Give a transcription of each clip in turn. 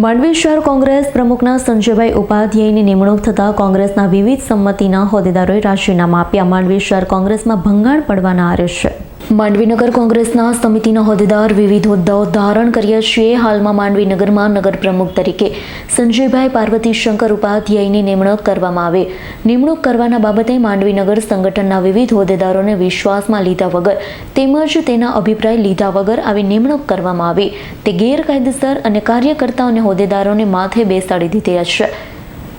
માંડવી શહેર કોંગ્રેસ પ્રમુખના સંજયભાઈ ઉપાધ્યાયની નિમણૂક થતાં કોંગ્રેસના વિવિધ સંમતિના હોદ્દેદારોએ રાજીનામા આપ્યા. માંડવી શહેર કોંગ્રેસમાં ભંગાણ પડવાના આરે છે. માંડવીનગર કોંગ્રેસના સમિતિના હોદ્દેદાર વિવિધ હોદ્દાઓ ધારણ કર્યા છે હાલમાં માંડવીનગરમાં નગર પ્રમુખ તરીકે સંજયભાઈ પાર્વતી, શંકર ઉપાધ્યાયની નિમણૂક કરવામાં આવે. નિમણૂક કરવાના બાબતે માંડવીનગર સંગઠનના વિવિધ હોદ્દેદારોને વિશ્વાસમાં લીધા વગર તેમજ તેના અભિપ્રાય લીધા વગર આવી નિમણૂક કરવામાં આવી. તે ગેરકાયદેસર અને કાર્યકર્તા અને હોદ્દેદારોને માથે બેસાડી દીધા છે.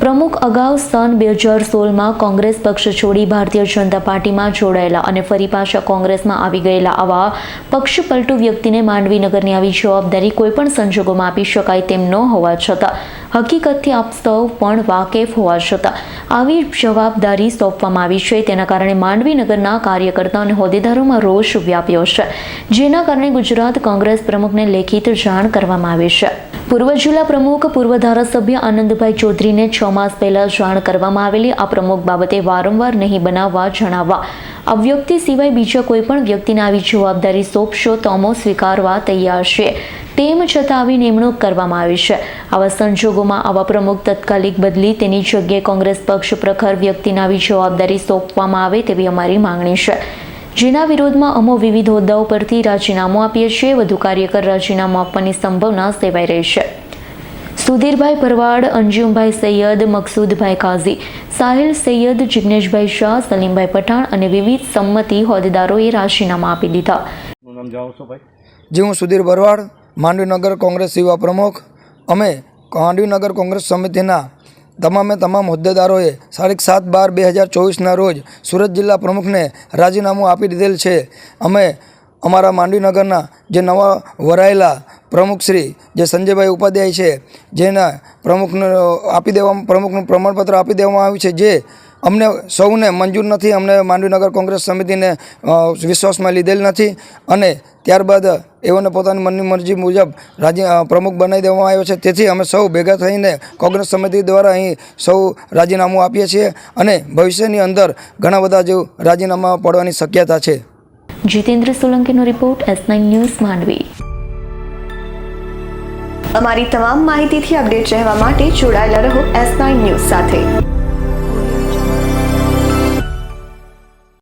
પ્રમુખ અગાઉ સન બે હજાર સોળમાં કોંગ્રેસ પક્ષ છોડી ભારતીય જનતા પાર્ટીમાં જોડાયેલા અને ફરી પાછા કોંગ્રેસમાં આવી ગયેલા આવા પક્ષપલટુ વ્યક્તિને માંડવીનગરની આવી જવાબદારી કોઈપણ સંજોગોમાં આપી શકાય તેમ ન હોવા છતાં હકીકતથી આપ સૌ પણ વાકેફ હોવા છતાં આવી જવાબદારી સોંપવામાં આવી છે. તેના કારણે માંડવીનગરના કાર્યકર્તા અને હોદ્દેદારોમાં રોષ વ્યાપ્યો છે, જેના કારણે ગુજરાત કોંગ્રેસ પ્રમુખને લેખિત જાણ કરવામાં આવી છે. પૂર્વ જિલ્લા પ્રમુખ, પૂર્વ ધારાસભ્ય આનંદભાઈ ચૌધરીને છ માસ પહેલા જાણ કરવામાં આવેલી. આ પ્રમુખ બાબતે વારંવાર નહીં બનાવવા જણાવવા. આ વ્યક્તિ સિવાય બીજા કોઈ પણ વ્યક્તિને આવી જવાબદારી સોંપશો તો અમો સ્વીકારવા તૈયાર છે. તેમ છતાં આવી નિમણૂક કરવામાં આવી છે. આવા સંજોગોમાં આવા પ્રમુખ તત્કાલિક બદલી તેની જગ્યાએ કોંગ્રેસ પક્ષ પ્રખર વ્યક્તિને આવી જવાબદારી સોંપવામાં આવે તેવી અમારી માંગણી છે. જેના વિરોધમાં અમો વિવિધ હોદ્દાઓ પરથી રાજીનામું આપીએ છીએ. વધુ કાર્યકર રાજીનામું આપવાની સંભાવના સેવાઈ રહી છે. સુધીરભાઈ ભરવાડ અંજુમભાઈ સૈયદ મકસૂદભાઈ કાઝી સાહિલ સૈયદ જિગ્નેશભાઈ શાહ સલીમભાઈ પઠાણ અને વિવિધ સંમતિ હોદ્દેદારોએ રાજીનામા આપી દીધા. નું નામ જણાવશો ભાઈ? જી હું સુધીર ભરવાડ માંડવીનગર કોંગ્રેસ યુવા પ્રમુખ. અમે માંડવીનગર કોંગ્રેસ સમિતિના તમામે તમામ હોદ્દેદારોએ તારીખ સાત બાર બે હજાર ચોવીસના રોજ સુરત જિલ્લા પ્રમુખને રાજીનામું આપી દીધેલ છે. અમે અમારા માંડવીનગરના જે નવા વરાયેલા પ્રમુખશ્રી જે સંજયભાઈ ઉપાધ્યાય છે, જેના પ્રમુખને આપી દેવા, પ્રમુખનું પ્રમાણપત્ર આપી દેવામાં આવ્યું છે, જે અમને સૌને મંજૂર નથી અમને માંડવીનગર કોંગ્રેસ સમિતિને વિશ્વાસમાં લીધેલ નથી અને ત્યારબાદ એઓને પોતાની મનની મરજી મુજબ રાજી પ્રમુખ બનાવી દેવામાં આવ્યો છે. તેથી અમે સૌ ભેગા થઈને કોંગ્રેસ સમિતિ દ્વારા અહીં સૌ રાજીનામું આપીએ છીએ અને ભવિષ્યની અંદર ઘણા બધા જેવું રાજીનામા પડવાની શક્યતા છે. Jitendra સોલંકીનો report S nine news Mandvi. અમારી તમામ માહિતીથી અપડેટ રહેવા માટે જોડાયેલા રહો એસ નાઇન ન્યૂઝ સાથે.